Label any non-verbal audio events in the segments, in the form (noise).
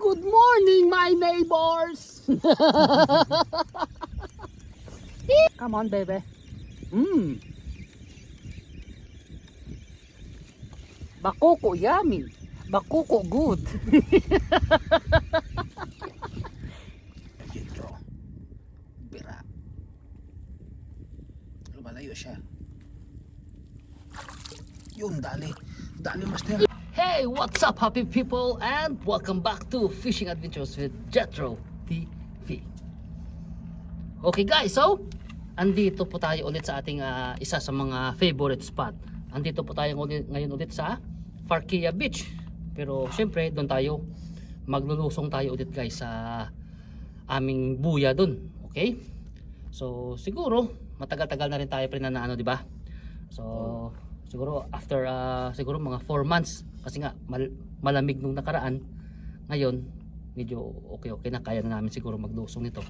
Good morning, my neighbors! (laughs) Come on, baby. Mmm. Bakoko yummy. Bakoko good. Dito. Bira. Lumalayo siya. Yun, dali. Dali, master. Hey, what's up, happy people, and welcome back to Fishing Adventures with Jetro TV. Okay guys, so andito po tayo ulit sa ating ah, isa sa mga favorite spot. Andito po tayo ulit, ngayon ulit sa Farkia Beach. Pero syempre, doon tayo maglulusong tayo ulit guys sa aming buya doon. Okay? So siguro matagal-tagal na rin tayo pre na ano, di ba? So siguro after ah, siguro mga 4 months kasi nga mal- malamig nung nakaraan. Ngayon medyo okay-okay na kaya na namin siguro maglusong nito.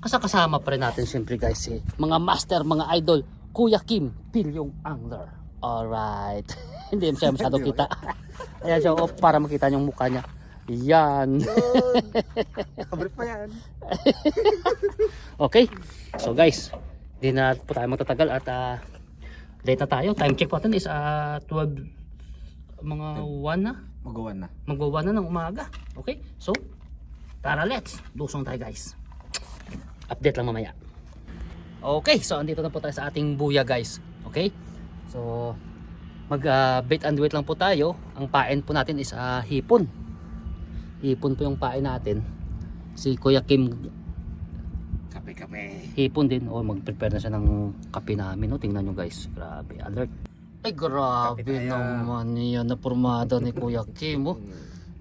Kasakasama pa rin natin siyempre guys eh, mga master, mga idol, Kuya Kim, Pilyong Angler. Alright. (laughs) Hindi siya masyado kita. (laughs) Ayan siya, oh, para makita yung mukha niya. Yan. Kabre pa yan. (laughs) Okay. So guys, hindi na po tayo magtatagal at ah, late na tayo. Time check po natin is ah, 12 mga 1 na. Magawan na. Magwawa na ng umaga. Okay? So, tara let's. Lusong tayo guys. Update lang mamaya. Okay, so andito na po tayo sa ating buya guys. Okay? So, mag ah, bait and wait lang po tayo. Ang pain po natin is ah, hipon. Hipon po yung pain natin. Si Kuya Kim Kape-kape. hipon din o mag-prepare na siya ng kape namin no tingnan nyo guys grabe alert ay grabe Kape tayo. naman yan na pormada ni Kuya (laughs) Kim oh.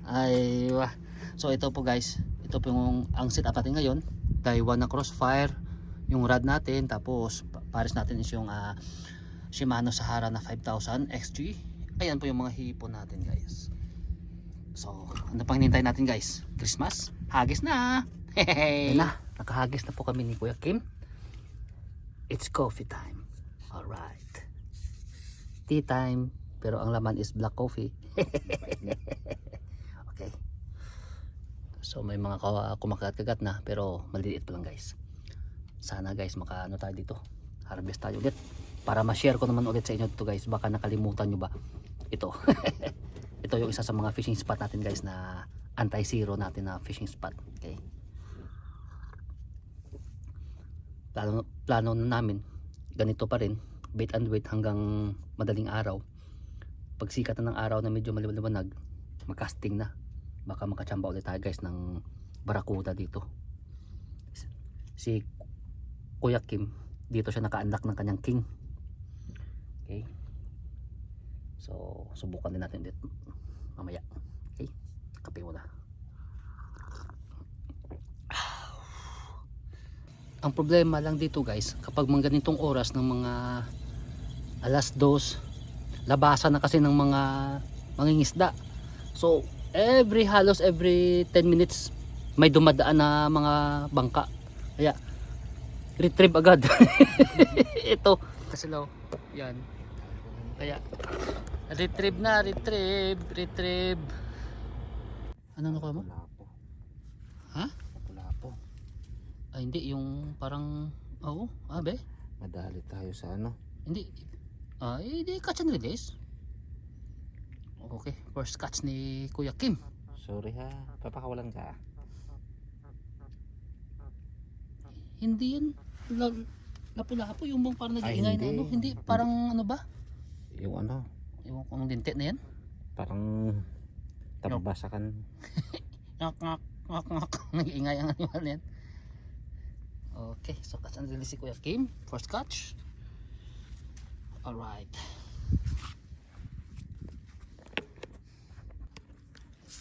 ay wah. so ito po guys. Ito po yung ang setup natin ngayon. Taiwan na crossfire. Yung rod natin. Tapos pa- pares natin is yung ah, Shimano Sahara na 5000 XG ayan po yung mga hipon natin guys. So ano pang hinintay natin guys? Christmas? Hagis na! (laughs) Hehehe. na. Nakahagis na po kami ni Kuya Kim. It's coffee time. Alright tea time pero ang laman is black coffee. (laughs) Okay. So may mga kumakagat-kagat na pero maliliit pa lang guys. Sana guys makaano tayo dito. Harvest tayo ulit. Para ma-share ko naman ulit sa inyo to guys. Baka nakalimutan nyo ba ito. (laughs) Ito yung isa sa mga fishing spot natin guys na anti-zero natin na fishing spot. Okay. Plano, plano na namin ganito pa rin bait and wait hanggang madaling araw. Pag sikat na ng araw na medyo maliwanag magcasting na. Baka makachamba ulit tayo guys ng barakuda dito. Si Kuya Kim dito siya naka-unlock ng kanyang king. Okay? So subukan din natin ulit mamaya. Okay? Kape muna ang problema lang dito guys kapag mga ganitong oras ng mga alas dos labasan na kasi ng mga mangingisda so every halos every 10 minutes may dumadaan na mga bangka. Kaya retrieve agad. (laughs) Ito. Kasi lo yan. Kaya retrieve na retrieve retrieve. Ano nakuha mo? Ha? Ay hindi yung parang oo abe Madali tayo sa ano. Hindi. Ah, eh, di catch and release. Okay, first catch ni Kuya Kim. Sorry ha. Papakawalan ka. Hindi yan la, lapu-lapu yung bang parang Ay, nag-iingay na hindi. ano. Hindi, parang ano ba? Yung ano. Ko anong dintet na yan. Parang tabasakan. (laughs) Ngak, ngak, ngak, ngak. Nag-iingay ang animal yan. Okay, so catch and release si Kuya Kim. First catch. Alright.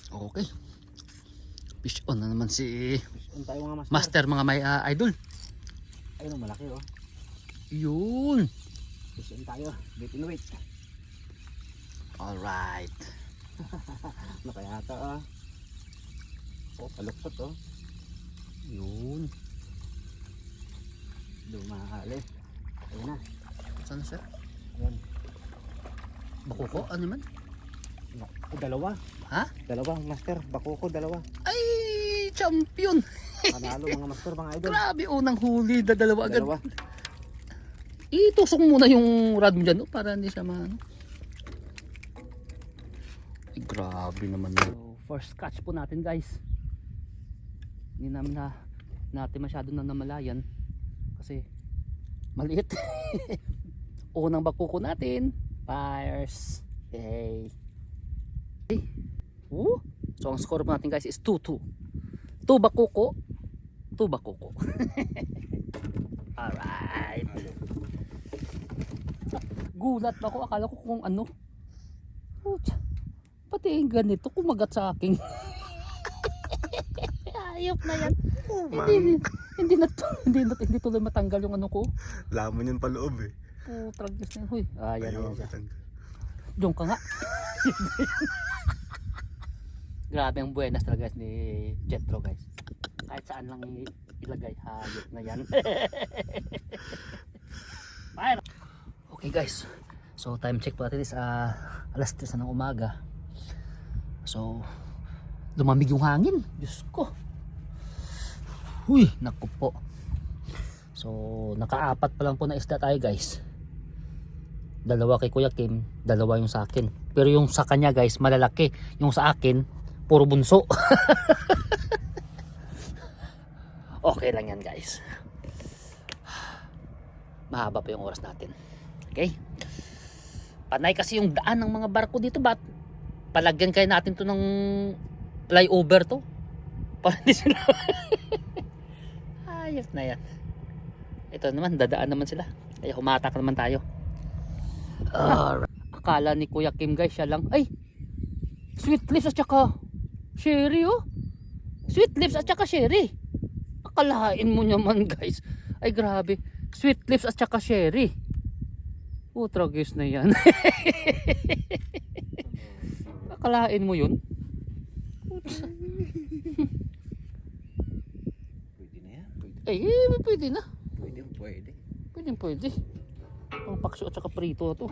Okay. Fish on na naman si Ano tayo mga master? Master mga may ah, idol. Ayun malaki oh. Yun. Fishing tayo. Bait and wait. Alright. (laughs) Kaya ito ah. Oh, paluktot oh. Yun. Dumahali. Ayun na. Saan sir? Ayan. Bakuko? Ano man? Nak- O, dalawa. Ha? Dalawa, master. Bako ko, dalawa. Ay, champion! (laughs) Panalo mga master, mga idol. Grabe, unang huli, dadalawa agad. Dalawa. Itusok muna yung rod mo dyan, no? para hindi siya maano. Ay, grabe naman yun. So, first catch po natin guys. Hindi namin na natin masyado na namalayan kasi maliit. (laughs) Unang bakuko natin, fires. Yay. Okay. Woo. So ang score po natin guys is 2-2. 2 bakuko, 2 bakuko. (laughs) Alright. Gulat ako, akala ko kung ano. Putya, Pati ganito, kumagat sa akin. (laughs) Ayop na yan. hindi, hindi na (laughs) hindi na hindi tuloy matanggal yung ano ko. Lamon yun pa loob eh. Putrag na yan. Huy, ayan Ayaw ayan siya. matanggal. Diyon ka nga. (laughs) Grabe ang buenas talaga ni Jetro guys. Kahit saan lang ilagay, hayop na yan. (laughs) Fire! Okay guys, so time check po natin is ah, alas 3 na ng umaga. So, lumamig yung hangin. Diyos ko. Huy, naku po. So, nakaapat pa lang po na isda tayo guys dalawa kay Kuya Kim, dalawa yung sa akin. Pero yung sa kanya guys, malalaki. Yung sa akin, puro bunso. (laughs) okay lang yan guys. Mahaba pa yung oras natin. Okay? Panay kasi yung daan ng mga barko dito. Ba't palagyan kayo natin to ng flyover to? Para hindi sila... (laughs) Ayos na yan. Ito naman, dadaan naman sila. Kaya humatak naman tayo. Alright. Akala ni Kuya Kim guys, siya lang. Ay! Sweet lips at saka sherry oh. Sweet lips at saka sherry. Akalain mo naman guys. Ay grabe. Sweet lips at saka sherry. Utragis na yan. (laughs) Akalain mo yun? Pwede Ay, eh, pwede na. pwede, pwede. Pwede, pwede. Ang paksyo at saka prito to.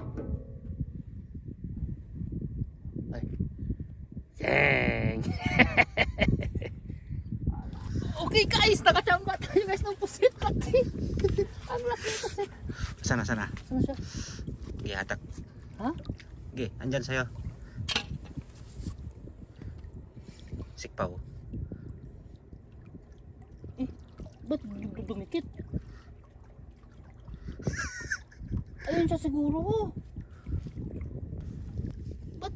Ay. Yang! (laughs) okay guys, nakachamba tayo guys ng pusit pati. Ang laki ng pusit. Sana, sana. Saan siya? Gihatak. Ha? Ge, andyan sa'yo. Sikpaw. Ba't du- dumikit? Ayun siya siguro oh. Ba't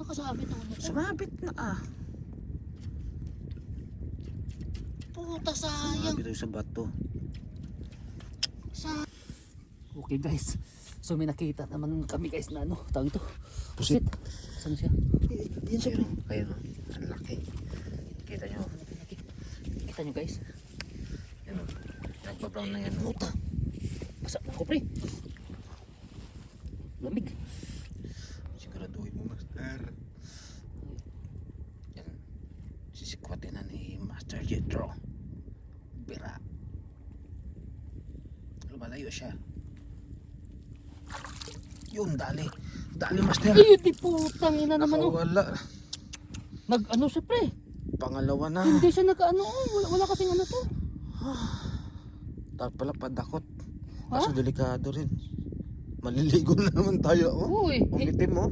nakasabit ang ano ko? Sumabit na ah. Puta sayang. Sumabit tayo sa bato. Sa... Okay guys. So may nakita naman kami guys na ano. Tawag ito. Pusit. Saan siya? Yan siya. Ayun o. Ang laki. Kita nyo. Kita nyo guys. Nagpa-brown na yan. Puta. Basa ako pre. Lamig. Siguraduhin mo, Master. Yan. Sisikwatin na ni Master Jetro. Bira. Lumalayo siya. Yun, dali. Dali, Master. Ay, di putang ina naman oh. Nakawala. Nag ano siya pre. Pangalawa na. Hindi siya nag ano oh. Wala, wala kasing ano to. Tapos pala padakot. Ha? Kaso delikado rin. Maliligo na naman tayo. Oh. Uy. Umitim mo.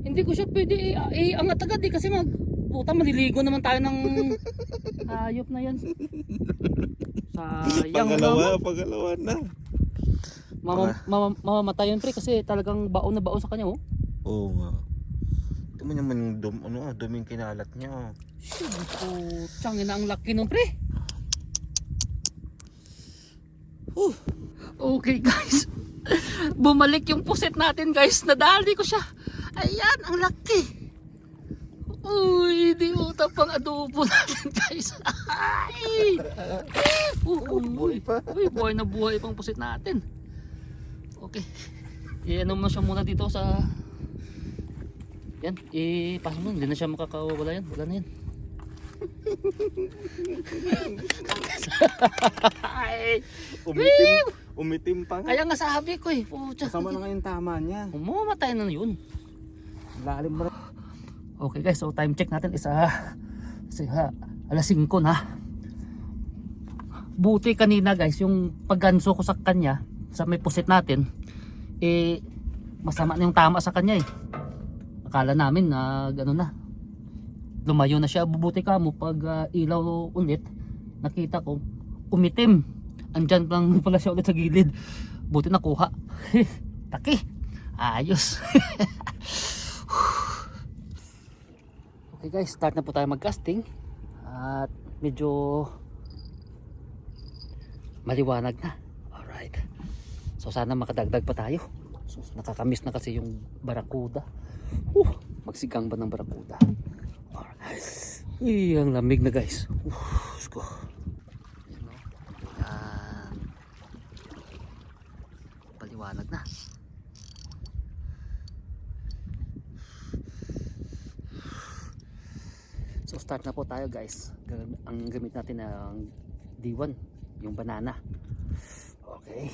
hindi ko siya pwede i- i- angat agad eh. Kasi mag... Puta, maliligo naman tayo ng... (laughs) Hayop na yan. Sayang naman. pangalawa na. Mama, mama, mamamatay yun pre kasi talagang baon na baon sa kanya oh. Oo nga. Ito mo naman yung dum, ano, ah, duming kinalat niya. oh. Shit, putang ina ang laki nun pre. Huh. Okay guys. (laughs) Bumalik yung puset natin guys. Nadali ko siya. Ayan, ang laki. Uy, di mo pang adobo (laughs) natin guys. Ay! Uy, Buhay pa. Uy, buhay na buhay pang pusit natin. Okay. I-ano mo siya muna dito sa... Yan, ipasok mo. Hindi na siya makakawala yan. Wala na yan. Ay, Umitim, umitim pa nga. kaya nga sabi ko eh. Pucha. Kasama na nga yung tama niya. Umamatay na yun. Lalim mo Okay guys, so time check natin is ah, is, ah, alas 5 na. Buti kanina guys, yung pagganso ko sa kanya, sa may pusit natin, eh, masama na yung tama sa kanya eh. Akala namin na gano'n na. Lumayo na siya. Bubuti ka mo pag ah, ilaw ulit, nakita ko, umitim. Andyan lang (laughs) pala siya ulit sa gilid. Buti nakuha. (laughs) Taki. Ayos. (laughs) okay guys, start na po tayo mag-casting. At medyo maliwanag na. Alright. So sana makadagdag pa tayo. So, nakakamiss na kasi yung barakuda. Uh, magsigang ba ng barakuda? Ay, ang lamig na guys. Uh, Diyos ko. Yan. Paliwanag na. So start na po tayo guys. Ang gamit natin ng D1, yung banana. Okay.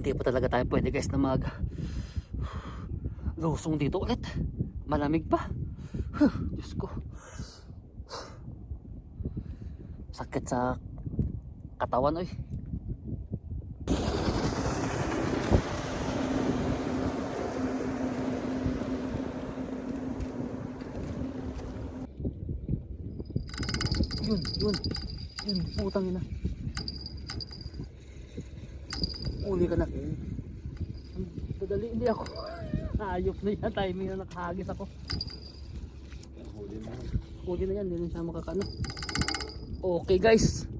Hindi pa talaga tayo pwede guys na mag lusong dito ulit. Malamig pa. Huh, Diyos ko. Sakit sa katawan oy. Yun, yun. Yun, putang ina. Uli ka na. Padali, hindi ako. (laughs) Ayop na yan, timing na nakahagis ako. Huli na yan, hindi na siya makakano. Okay guys.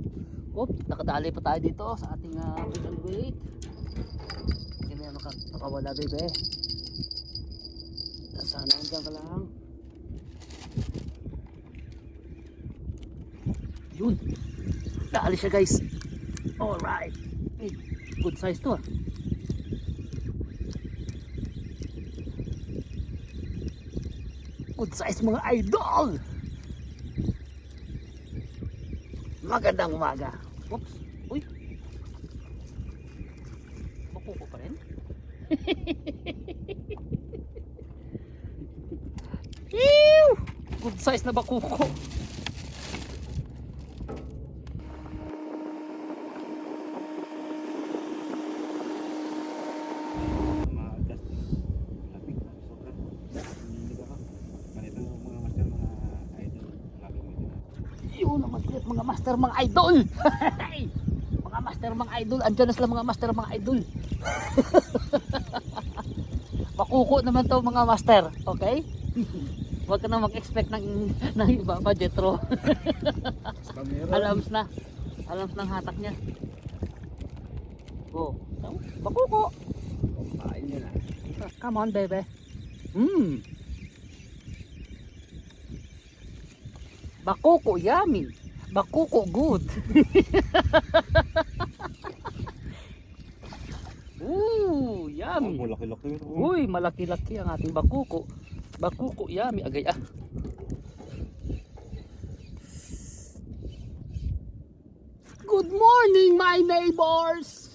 Oh, nakadali pa tayo dito sa ating uh, fish and bait. Hindi na yan maka- makawala bebe. Sana andyan ka lang. Yun. Dali siya guys. Alright. Eh, good size to ah. Good size mga idol. Magandang umaga. Oops. Uy. Makuko pa rin. (laughs) Good size na bakuko. Maagas. Lapit na, sobra. Hindi ka pa. Ganito mga master, mga idol. Lalo mo ito na. Yun naman ulit mga master mga idol. (laughs) mga master mga idol. Andyan na sila mga master mga idol. (laughs) Makuko naman to mga master. Okay? (laughs) Huwag ka na mag-expect ng, ng iba pa Jetro. Alams na. Alams ng hatak niya. Oh. Makuko. Niya na. Come on, baby. Mmm. Bakuko, yummy. Bakuko, good. (laughs) Ooh, yummy. Ang laki-laki. Uy, malaki-laki ang ating bakuko. Bakuko, yummy. Agay ah. Good morning, my neighbors! (laughs)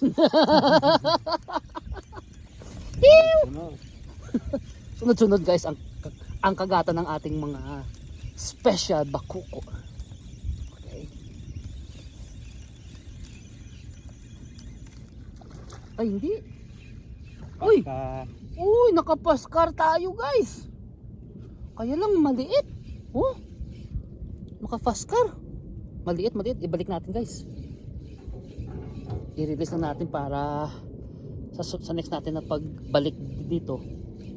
Sunod-sunod guys ang ang kagatan ng ating mga special bakuko. Ay hindi. Uy, uy, nakapaskar tayo guys. Kaya lang maliit. Oh. Nakapaskar. Maliit, maliit. Ibalik natin guys. I-release na natin para sa, sa next natin na pagbalik dito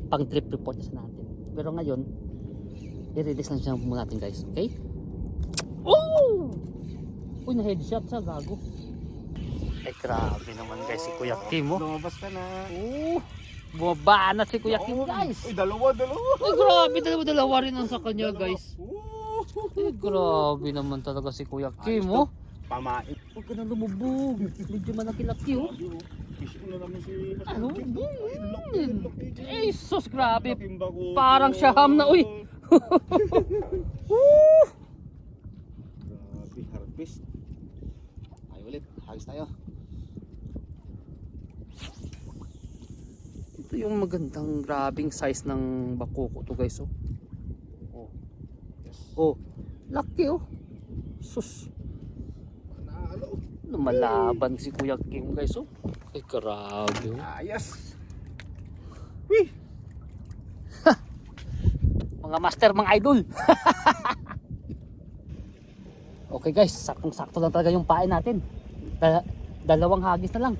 pang trip report na sa natin pero ngayon i-release lang siya muna natin guys okay oh uy na headshot siya gago ay grabe naman guys si Kuya Kim oh Lumabas ka na. oh bumaba na si Kuya Kim guys Uy, dalawa, dalawa. ay grabe dalawa dalawa rin ang sa kanya guys ay grabe naman talaga si Kuya Kim oh Pamain. huwag ka na lumubog medyo malaki-laki oh Ano? Jim. Ay, laki, laki. Eh, sus, grabe. Parang siyaham na, uy. (laughs) Grabe, harvest. Ay ulit, hagis tayo. Ito yung magandang grabing size ng bakoko to guys oh. Oh. Yes. Oh, laki oh. Sus, Panalo. lumalaban si Kuya Kim guys oh. Ay grabe oh. Ayos. Wih. Mga master, mga idol. (laughs) okay guys, saktong sakto lang talaga yung pain natin. Da- dalawang hagis na lang.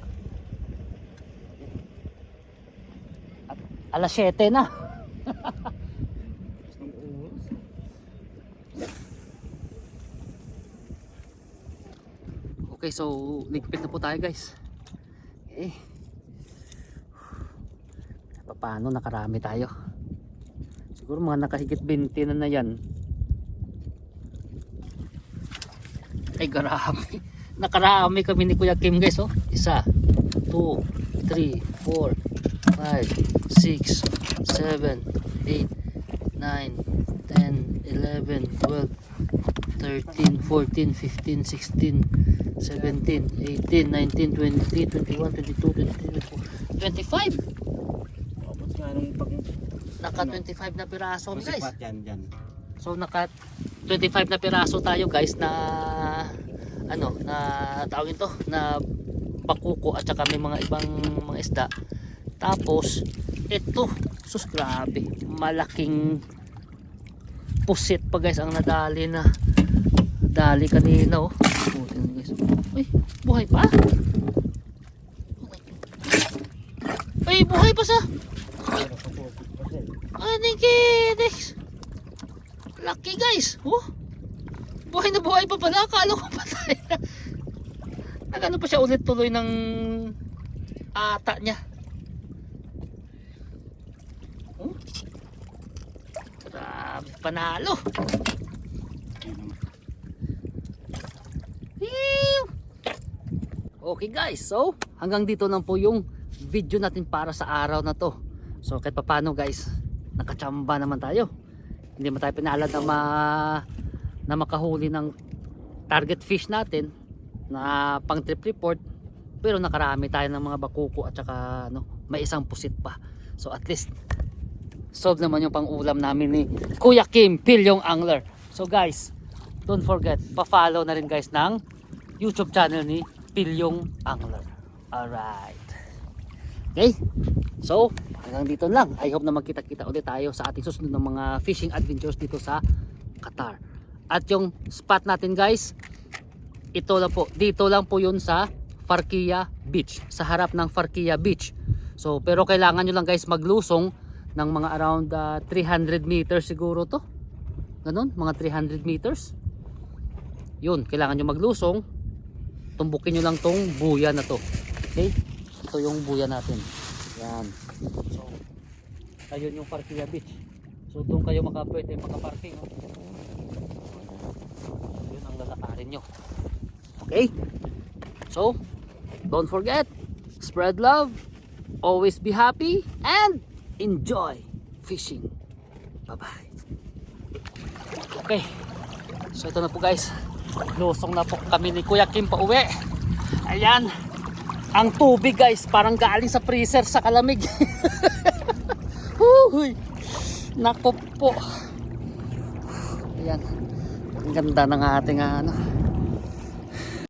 At alas 7 na. (laughs) Okay, so ligpit na po tayo guys. Eh. Paano nakarami tayo? Siguro mga nakahigit 20 na na yan. Ay grabe. (laughs) Nakarami kami ni Kuya Kim guys oh. Isa, 2, 3, 4, 5, 6, 7, 8, 9, 10, 11, 12, 13, 14, 15, 16, 17, 18, 19, 20, 21, 22, 23, 24, 25! Abot nga nung pag... Naka 25 na piraso guys. Yan. So naka 25 na piraso tayo guys na ano na tawagin to na bakuko at saka may mga ibang mga isda. Tapos ito sus grabe malaking pusit pa guys ang nadali na dali kanina oh. Tingnan guys. Uy, buhay pa? Uy, buhay pa sa ano kinex? Lucky guys. Oh. Buhay na buhay pa pala. Akala ko patay na. (laughs) Nagano pa siya ulit tuloy ng ata niya. Oh. Grabe, panalo. Okay guys, so hanggang dito lang po yung video natin para sa araw na to. So kahit papano guys, nakachamba naman tayo. Hindi mo tayo pinalad na, ma, na makahuli ng target fish natin na pang trip report. Pero nakarami tayo ng mga bakuko at saka ano, may isang pusit pa. So at least solve naman yung pang-ulam namin ni Kuya Kim, Pilyong Angler. So guys, don't forget, pa-follow na rin guys ng YouTube channel ni Pilyong Angler. Alright. Okay? So, hanggang dito lang. I hope na magkita-kita ulit tayo sa ating susunod ng mga fishing adventures dito sa Qatar. At yung spot natin guys, ito lang po. Dito lang po yun sa Farkia Beach. Sa harap ng Farkia Beach. So, pero kailangan nyo lang guys maglusong ng mga around ah, 300 meters siguro to. Ganon, mga 300 meters. Yun, kailangan nyo maglusong. Tumbukin nyo lang tong buya na to. Okay? Ito yung buya natin. Yan. So, ayun yung Farkia Beach. So, doon kayo makapwede makaparking. Oh. Yun ang lalakarin nyo. Okay? So, don't forget, spread love, always be happy, and enjoy fishing. Bye-bye. Okay. So, ito na po guys. Lusong na po kami ni Kuya Kim pa uwi. Ayan. Ang tubig guys, parang galing sa freezer sa kalamig. (laughs) Huhuy. Nako po. Ayan. Ang ganda ng ating ano.